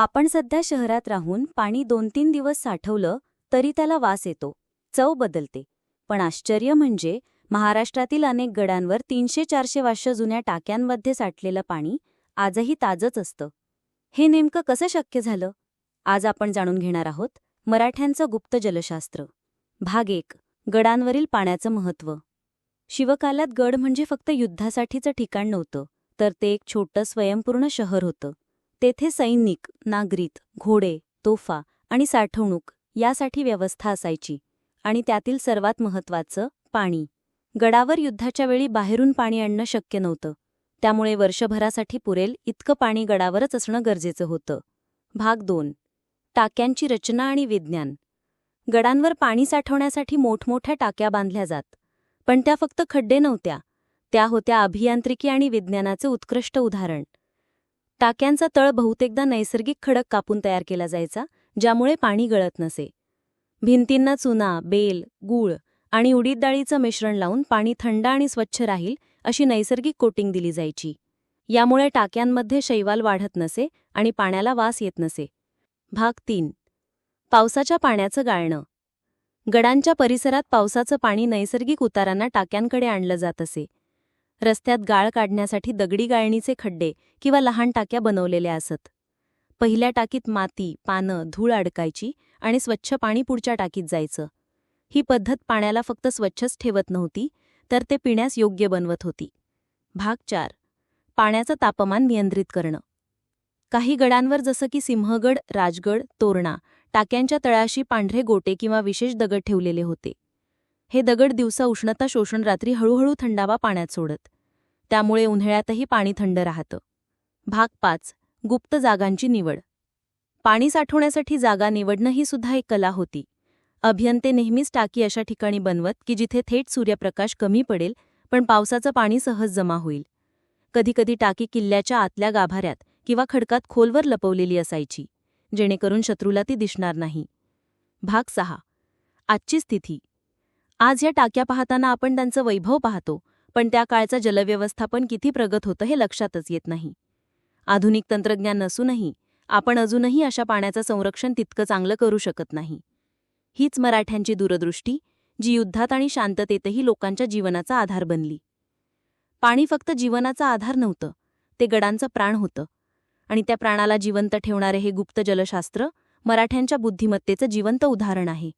आपण सध्या शहरात राहून पाणी दोन तीन दिवस साठवलं तरी त्याला वास येतो. चव बदलते. पण आश्चर्य म्हणजे महाराष्ट्रातील अनेक गडांवर तीनशे चारशे वर्ष जुन्या टाक्यांमध्ये साठलेलं पाणी आजही ताजंच असतं. हे नेमकं कसं शक्य झालं? आज आपण जाणून घेणार आहोत मराठ्यांचं गुप्त जलशास्त्र. भाग एक गडांवरील पाण्याचं महत्त्व. शिवकालात गड म्हणजे फक्त युद्धासाठीचं ठिकाण नव्हतं तर ते एक छोटं स्वयंपूर्ण शहर होतं. तेथे सैनिक नागरिक घोडे तोफा आणि साठवणूक यासाठी व्यवस्था असायची आणि त्यातील सर्वात महत्त्वाचं पाणी. गडावर युद्धाच्या वेळी बाहेरून पाणी आणणं शक्य नव्हतं. त्यामुळे वर्षभरासाठी पुरेल इतकं पाणी गडावरच असणं गरजेचं होतं. भाग दोन. टाक्यांची रचना आणि विज्ञान. गडांवर पाणी साठवण्यासाठी मोठमोठ्या टाक्या बांधल्या जात पण त्या फक्त खड्डे नव्हत्या. त्या होत्या अभियांत्रिकी आणि विज्ञानाचे उत्कृष्ट उदाहरण. टाक्यांचा तळ बहुतेकदा नैसर्गिक खडक कापून तयार केला जायचा ज्यामुळे पाणी गळत नसे. भिंतींना चुना बेल गूळ आणि उडीद डाळीचं मिश्रण लावून पाणी थंड आणि स्वच्छ राहील अशी नैसर्गिक कोटिंग दिली जायची. यामुळे टाक्यांमध्ये शैवाल वाढत नसे आणि पाण्याला वास येत नसे. भाग तीन. पावसाच्या पाण्याचं गाळणं. गडांच्या परिसरात पावसाचं पाणी नैसर्गिक उतारांना टाक्यांकडे आणलं जात असे. रस्त्यात गाळ काढण्यासाठी दगडी गाळणीचे खड्डे किंवा लहान टाक्या बनवलेल्या असत. पहिल्या टाकीत माती पानं धूळ अडकायची आणि स्वच्छ पाणी पुढच्या टाकीत जायचं. ही पद्धत पाण्याला फक्त स्वच्छच ठेवत नव्हती तर ते पिण्यास योग्य बनवत होती. भाग चार. पाण्याचं तापमान नियंत्रित करणं. काही गडांवर जसं की सिंहगड राजगड तोरणा टाक्यांच्या तळाशी पांढरे गोटे किंवा विशेष दगड ठेवलेले होते. हे दगड दिवसा उष्णता शोषण रात्री हळूहळू थंडावा पाण्यात सोडत. त्यामुळे उन्हाळ्यातही पाणी थंड राहतं. भाग पाच. गुप्त जागांची निवड. पाणी साठवण्यासाठी जागा निवडणं ही सुद्धा एक कला होती. अभियंते नेहमीच टाकी अशा ठिकाणी बनवत की जिथे थेट सूर्यप्रकाश कमी पडेल पण पावसाचं पाणी सहज जमा होईल. कधीकधी टाकी किल्ल्याच्या आतल्या गाभाऱ्यात किंवा खडकात खोलवर लपवलेली असायची जेणेकरून शत्रूला ती दिसणार नाही. भाग सहा. आजची स्थिती. आज या टाक्या पाहताना आपण त्यांचं वैभव पाहतो पण त्या काळचं जलव्यवस्थापन किती प्रगत होतं हे लक्षातच येत नाही. आधुनिक तंत्रज्ञान नसूनही आपण अजूनही अशा पाण्याचं संरक्षण तितकं चांगलं करू शकत नाही. हीच मराठ्यांची दूरदृष्टी जी युद्धात आणि शांततेतही लोकांच्या जीवनाचा आधार बनली. पाणी फक्त जीवनाचा आधार नव्हतं ते गडांचं प्राण होतं. आणि त्या प्राणाला जिवंत ठेवणारे हे गुप्त जलशास्त्र मराठ्यांच्या बुद्धिमत्तेचं जिवंत उदाहरण आहे.